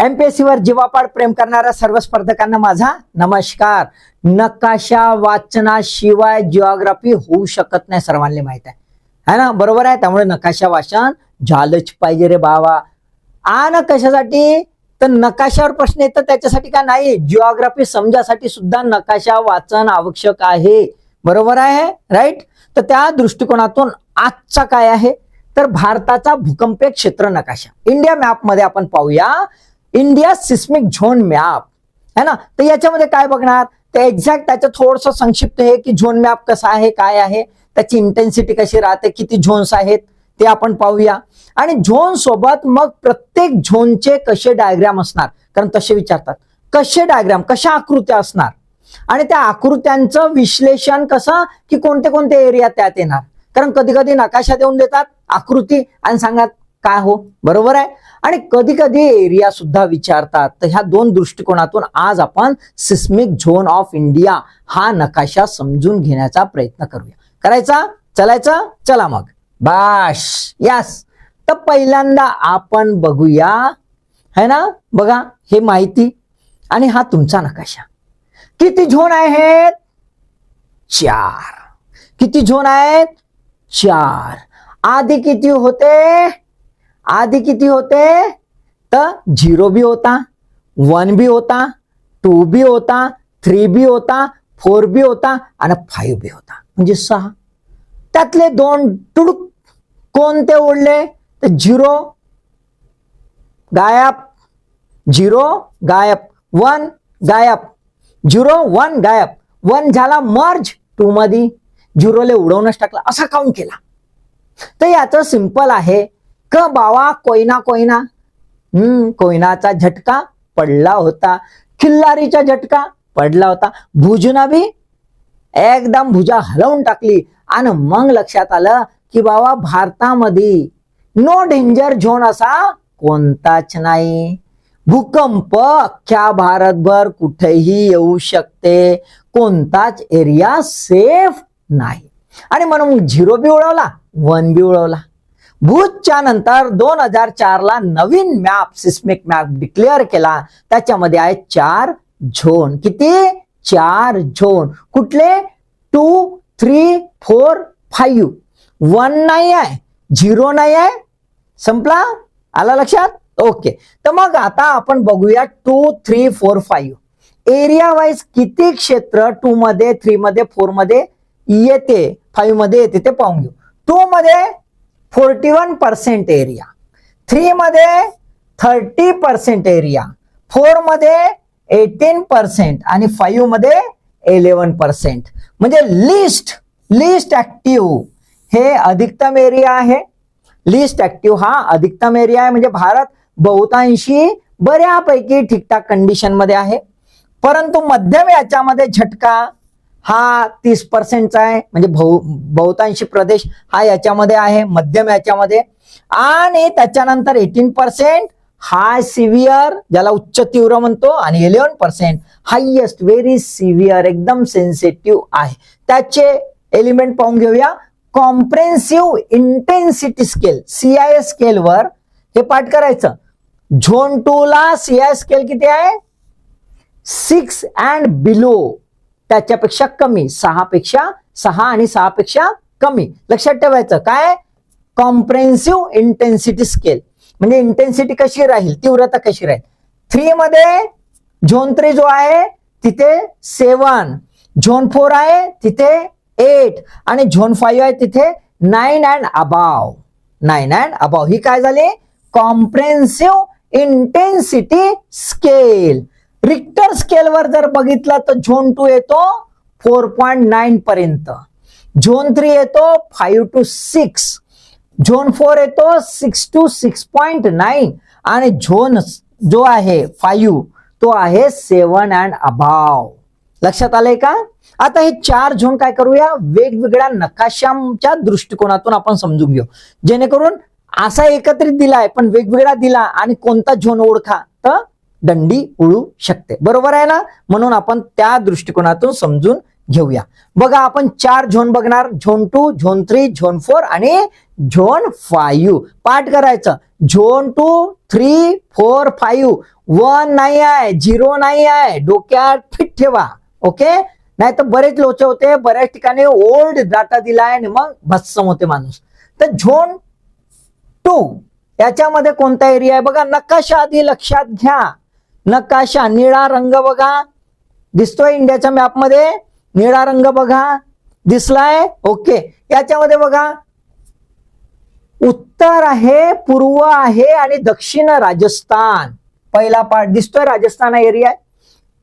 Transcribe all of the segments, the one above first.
MPSC वर जीवापाड प्रेम करणाऱ्या सर्व स्पर्धकांना माझा नमस्कार. नकाशा वाचनाशिवाय जिओग्राफी होऊ शकत नाही सर्वांना माहीत आहे. है ना? बरोबर आहे? त्यामुळे नकाशा वाचन झालंच पाहिजे रे बाबा. आ कशासाठी तर नकाशावर प्रश्न येतात त्याच्यासाठी का नाही? जिओग्राफी समजासाठी सुद्धा नकाशा वाचन आवश्यक आहे. बरोबर आहे? राईट तर त्या दृष्टिकोनातून आजचा काय आहे? तर भारताचा भूकंपीय क्षेत्र नकाशा. इंडिया मॅपमध्ये आपण पाहूया. India seismic zone map. है ना? तर याच्यामध्ये काय बघणार? ते एक्झॅक्ट त्याचं थोडस संक्षिप्त आहे की झोन मॅप कसा आहे काय आहे त्याची इंटेन्सिटी कशी राहते किती झोन्स आहेत ते आपण पाहूया. आणि झोन सोबत मग प्रत्येक झोनचे कसे डायग्राम असणार? कारण तसे विचारतात. कसे डायग्राम कशा आकृत्या असणार? आणि त्या आकृत्यांचं विश्लेषण कसं? की कोणते कोणते एरिया त्यात येणार? कारण कधी कधी नकाशा देऊन देतात आकृती आणि सांगतात काय हो? बरोबर आहे? आणि कधी कधी एरिया सुद्धा विचारतात. तर ह्या दोन दृष्टिकोनातून आज आपण सिस्मिक झोन ऑफ इंडिया हा नकाशा समजून घेण्याचा प्रयत्न करूया. करायचा? चलायचा? चला मग. बाश. यस तर पहिल्यांदा आपण बघूया. है ना? बघा हे माहिती आणि हा तुमचा नकाशा. किती झोन आहेत? चार. किती झोन आहेत? चार. आधी किती होते? आधी किती होते? तर झिरो बी होता वन बी होता टू बी होता थ्री बी होता फोर बी होता आणि फाईव्ह बी होता. म्हणजे सहा. त्यातले दोन टुडूक कोणते उडले तर झिरो गायब झिरो गायब वन गायब. झिरो वन गायब. वन झाला मर्ज टू मध्ये झिरोले उडवूनच टाकला. असा काउंट केला. तर याचं सिंपल आहे. क बावा कोयना कोयना. हम्म कोयनाचा झटका पडला होता. खिल्लारीचा झटका पडला होता. भुजना बी एकदम भुजा हलवून टाकली. आणि मग लक्षात आलं की बाबा भारतामध्ये नो डेंजर झोन असा कोणताच नाही. भूकंप अख्ख्या भारतभर कुठेही येऊ शकते. कोणताच एरिया सेफ नाही. आणि म्हणून झिरो बी उडवला वन बी उडवला. भूजच्या नंतर दोन हजार चार ला नवीन मॅप सिस्मिक मॅप डिक्लेअर केला. त्याच्यामध्ये आहे चार झोन. किती? चार झोन. कुठले? Two three four five one नाही आहे. झिरो नाही आहे. संपला? आला लक्षात? ओके तर मग आता आपण बघूया two three four five area wise किती क्षेत्र टू मध्ये थ्री मध्ये फोरमध्ये येते? फाईव्हमध्ये येते ते पाहून घेऊ. टू मध्ये forty one percent area three मध्ये थर्टी पर्सेंट एरिया फोरमध्ये एटीन पर्सेंट आणि फाईव्हमध्ये पर्सेंट म्हणजे लिस्ट लिस्ट ऍक्टिव्ह हे अधिकतम एरिया आहे. लिस्ट ऍक्टिव्ह हा अधिकतम एरिया आहे. म्हणजे भारत बहुतांशी बऱ्यापैकी ठीकठाक कंडिशनमध्ये आहे. परंतु मध्यम याच्यामध्ये झटका हा तीस पर्सेंटचा आहे. म्हणजे बहु बहुतांशी प्रदेश हा याच्यामध्ये आहे मध्यम याच्यामध्ये. आणि त्याच्यानंतर एटीन पर्सेंट हाय सिव्हिअर ज्याला उच्च तीव्र म्हणतो आणि eleven percent highest very severe एकदम सेन्सिटिव्ह आहे. त्याचे एलिमेंट पाहून घेऊया. कॉम्प्रेन्सिव्ह इंटेन्सिटी स्केल सीआय स्केलवर हे पाठ करायचं. झोन टू ला सीआय स्केल किती आहे? सिक्स अँड बिलो त्याच्यापेक्षा कमी. सहापेक्षा सहा आणि सहापेक्षा कमी. लक्षात ठेवायचं. काय? कॉम्प्रेन्सिव्ह इंटेन्सिटी स्केल म्हणजे इंटेन्सिटी कशी राहील? तीव्रता कशी राहील? थ्री मध्ये झोन थ्री जो आहे तिथे सेवन झोन फोर आहे तिथे एट आणि झोन फाईव्ह आहे तिथे nine and above nine and above ही काय झाली? कॉम्प्रेन्सिव्ह इंटेन्सिटी स्केल रिक्टर स्केलवर जर बघितलं तर झोन टू येतो फोर पॉईंट नाईन पर्यंत. झोन थ्री येतो five two six zone four येतो six two six point nine आणि झोन जो आहे फाईव्ह तो आहे सेवन अँड अभाव लक्षात आलंय का? आता हे चार झोन काय करूया? वेगवेगळ्या नकाशांच्या दृष्टिकोनातून आपण समजून घेऊ. जेणेकरून असा एकत्रित दिलाय पण वेगवेगळा दिला आणि कोणता झोन ओळखा तर दंडी उडू शकते. बरोबर आहे ना? म्हणून आपण त्या दृष्टिकोनातून समजून घेऊया. बघा आपण चार झोन बघणार. Zone two zone three zone four आणि झोन फाईव्ह पाठ करायचं. Zone two three four five one नाही आहे झिरो नाही आहे. डोक्यात फिट ठेवा. ओके? नाही तर बरेच लोचे होते बऱ्याच ठिकाणी ओल्ड डाटा दिलाय आणि मग भस्सम होते माणूस. तर झोन टू याच्यामध्ये कोणता एरिया आहे? बघा नकाशा आधी लक्षात घ्या. नकाशा निळा रंग बघा. दिसतोय इंडियाच्या मॅपमध्ये निळा रंग बघा. दिसलाय? ओके. याच्यामध्ये बघा. उत्तर आहे पूर्व आहे आणि दक्षिण राजस्थान. पहिला पार्ट दिसतोय राजस्थान एरिया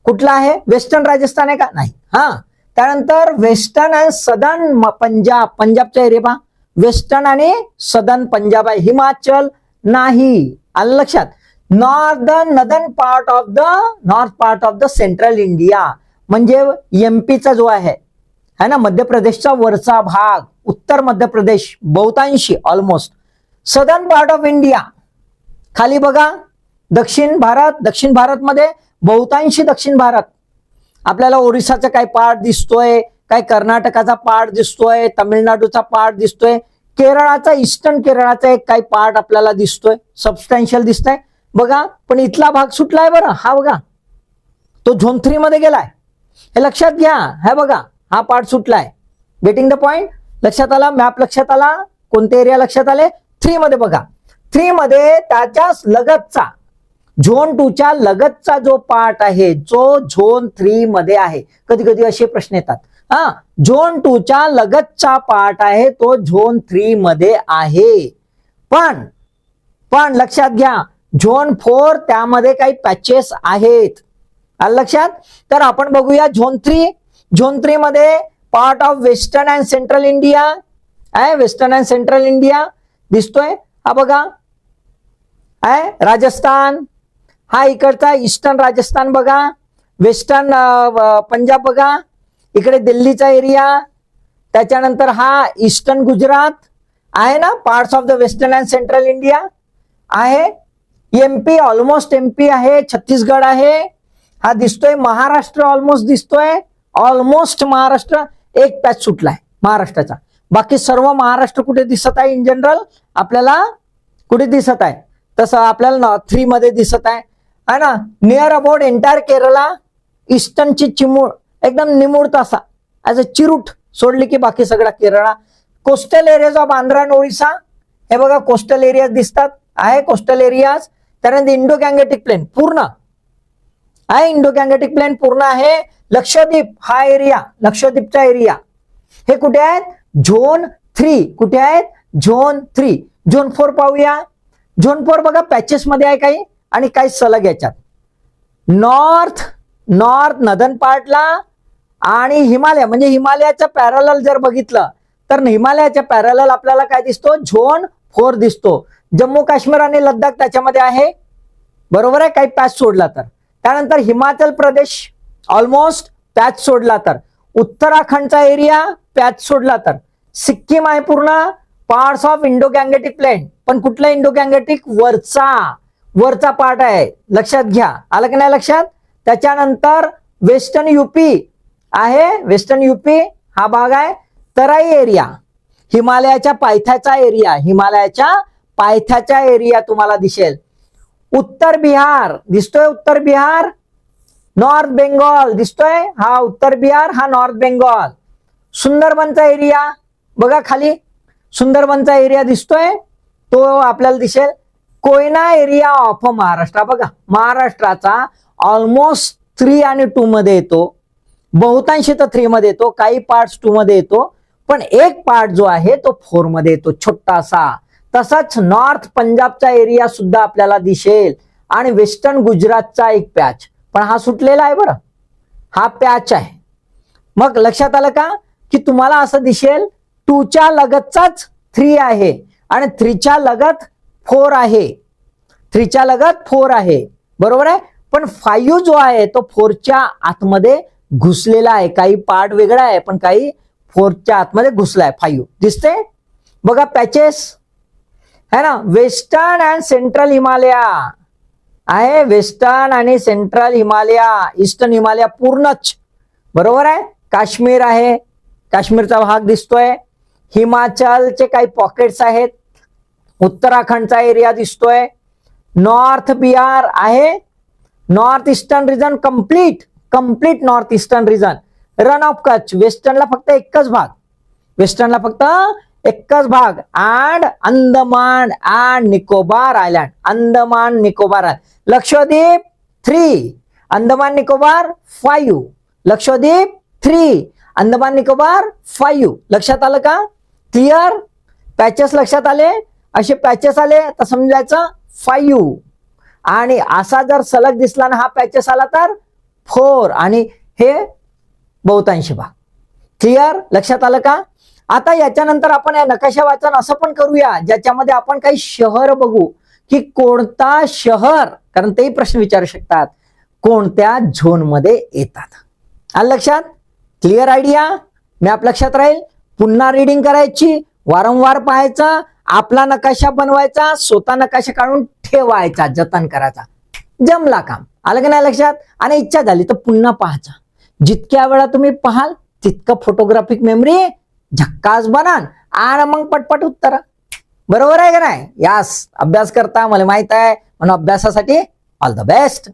कुठला आहे? वेस्टर्न राजस्थान आहे का? नाही. हा. त्यानंतर वेस्टर्न आणि सदर्न पंजाब. पंजाबचा एरिया पहा. वेस्टर्न आणि सदर्न पंजाब आहे. हिमाचल नाही. आलं लक्षात? Northern northern part of the north part of the central India म्हणजे एमपीचा जो आहे है ना मध्य प्रदेशचा वरचा भाग उत्तर मध्य प्रदेश बहुतांशी almost southern part of India खाली बघा दक्षिण भारत दक्षिण भारतमध्ये बहुतांशी दक्षिण भारत. आपल्याला ओरिसाचा काही पार्ट दिसतोय काय कर्नाटकाचा पार्ट दिसतोय तमिळनाडूचा पार्ट दिसतोय केरळाचा ईस्टर्न केरळाचा एक काही पार्ट आपल्याला दिसतोय सबस्टॅन्शियल दिसतंय. बघा पण इथला भाग सुटलाय बरं. हा बघा. तो झोन थ्री मध्ये गेलाय. हे लक्षात घ्या. हे बघा हा पार्ट सुटलाय. गेटिंग द पॉइंट लक्षात आला? मॅप लक्षात आला? कोणते एरिया लक्षात आले? थ्री मध्ये बघा. थ्री मध्ये त्याच्या लगतचा झोन टूच्या लगतचा जो पार्ट आहे जो झोन थ्री मध्ये आहे. कधी कधी असे प्रश्न येतात. हा झोन टूच्या लगतचा पार्ट आहे तो झोन थ्री मध्ये आहे. पण पण लक्षात घ्या. झोन फोर त्यामध्ये काही पॅचेस आहेत. आलं लक्षात? तर आपण बघूया झोन थ्री. झोन थ्री मध्ये part of western and central India आहे वेस्टर्न अँड सेंट्रल इंडिया दिसतोय. हा बघा. आहे राजस्थान. हा इकडचा ईस्टर्न राजस्थान बघा. वेस्टर्न पंजाब बघा. इकडे दिल्लीचा एरिया त्याच्यानंतर हा ईस्टर्न गुजरात आहे ना? Parts of the western and central India आहे. एमपी ऑलमोस्ट एमपी आहे छत्तीसगड आहे. हा दिसतोय महाराष्ट्र ऑलमोस्ट दिसतोय. ऑलमोस्ट महाराष्ट्र एक पॅच सुटलाय महाराष्ट्राचा. बाकी सर्व महाराष्ट्र कुठे दिसत आहे इन जनरल आपल्याला कुठे दिसत आहे? तसं आपल्याला थ्री मध्ये दिसत आहे. है ना? नियर अबाउट एंटायर केरला ईस्टर्नची चिमूळ एकदम निमुळत असा. ॲज अ चिरूट सोडली की बाकी सगळा Kerala coastal areas of Andhra आणि ओरिसा हे बघा कोस्टल एरियाज दिसतात. आहे कोस्टल एरियाज त्यानंतर इंडो गँगेटिक प्लेन पूर्ण. आहे इंडो गँगेटिक प्लेन पूर्ण आहे. लक्षद्वीप हा एरिया लक्षद्वीपचा एरिया. हे कुठे आहेत? Zone three. कुठे आहेत? Zone three. झोन फोर पाहूया. झोन फोर बघा पॅचेस मध्ये आहे काही आणि काही सलग याच्यात. नॉर्थ नॉर्थ नदन पार्टला आणि हिमालय म्हणजे हिमालयाचा पॅरल जर बघितलं तर हिमालयाच्या पॅरल आपल्याला काय दिसतो? झोन फोर दिसतो. जम्मू काश्मीर आणि लद्दाख त्याच्यामध्ये आहे. बरोबर आहे? काही पॅच सोडला तर. त्यानंतर हिमाचल प्रदेश ऑलमोस्ट पॅच सोडला तर. उत्तराखंडचा एरिया पॅच सोडला तर. सिक्कीम आहे पूर्ण. Parts of Indo Gangetic plain पण कुठला इंडो गँगेटिक वरचा. वरचा पार्ट आहे. लक्षात घ्या. आलं की नाही लक्षात? त्याच्यानंतर वेस्टर्न युपी आहे. वेस्टर्न युपी हा भाग आहे. तराई एरिया हिमालयाच्या पायथ्याचा एरिया हिमालयाच्या पायथ्याचा एरिया तुम्हाला दिसेल. उत्तर बिहार दिसतोय उत्तर बिहार? नॉर्थ बेंगॉल दिसतोय? हा उत्तर बिहार हा नॉर्थ बेंगॉल सुंदरबनचा एरिया बघा खाली. सुंदरबनचा एरिया दिसतोय तो आपल्याला दिसेल. कोयना एरिया ऑफ महाराष्ट्र बघा. महाराष्ट्राचा ऑलमोस्ट थ्री आणि टू मध्ये येतो. बहुतांशी तर थ्री मध्ये येतो काही पार्ट टू मध्ये येतो. पण एक पार्ट जो आहे तो फोरमध्ये येतो छोटासा. तसंच नॉर्थ पंजाबचा एरिया सुद्धा आपल्याला दिसेल आणि वेस्टर्न गुजरातचा एक पॅच. पण हा सुटलेला आहे बरं. हा पॅच आहे. मग लक्षात आलं का? की तुम्हाला असं दिसेल टूच्या लगतचाच थ्री आहे आणि थ्रीच्या लगत फोर आहे. थ्रीच्या लगत फोर आहे. बरोबर आहे? पण फाईव्ह जो आहे तो फोरच्या आतमध्ये घुसलेला आहे. काही पार्ट वेगळा आहे पण काही फोरच्या आतमध्ये घुसलाय फाईव्ह दिसते बघा पॅचेस है ना? वेस्टर्न अँड सेंट्रल हिमालया आहे. वेस्टर्न आणि सेंट्रल हिमालया ईस्टर्न हिमालया पूर्णच. बरोबर आहे? काश्मीर आहे. काश्मीरचा भाग दिसतोय. हिमाचलचे काही पॉकेट्स आहेत. उत्तराखंडचा एरिया दिसतोय. नॉर्थ बिहार आहे. North eastern region complete complete north eastern region run of Kutch वेस्टर्नला फक्त एकच भाग. वेस्टर्नला फक्त एकच भाग and Andaman and Nicobar island. Andaman Nicobar Lakshadweep three Andaman Nicobar five Lakshadweep three Andaman Nicobar five लक्षात आलं का? क्लिअर पॅचेस लक्षात आले? असे पॅचेस आले तर समजायचं फाईव्ह आणि असा जर सलग दिसला ना हा पॅचेस आला तर फोर आणि हे बहुतांशी भाग. क्लिअर लक्षात आलं का? आता याच्यानंतर आपण या नकाशा वाचन असं पण करूया ज्याच्यामध्ये आपण काही शहर बघू की कोणता शहर कारण तेही प्रश्न विचारू शकतात कोणत्या झोनमध्ये येतात. आलं लक्षात? क्लिअर आयडिया मॅप लक्षात राहील? पुन्हा रिडिंग करायची वारंवार पाहायचा आपला नकाशा बनवायचा स्वतः नकाशा काढून ठेवायचा जतन करायचा. जमला काम. आलं की नाही लक्षात? आणि इच्छा झाली तर पुन्हा पाहायचा. जितक्या वेळा तुम्ही पाहाल तितकं फोटोग्राफिक मेमरी झक्कास बनान आणि मग पटपट उत्तर. बरोबर आहे का नाही? यास अभ्यास करता मला माहीत आहे. म्हणून अभ्यासासाठी ऑल द बेस्ट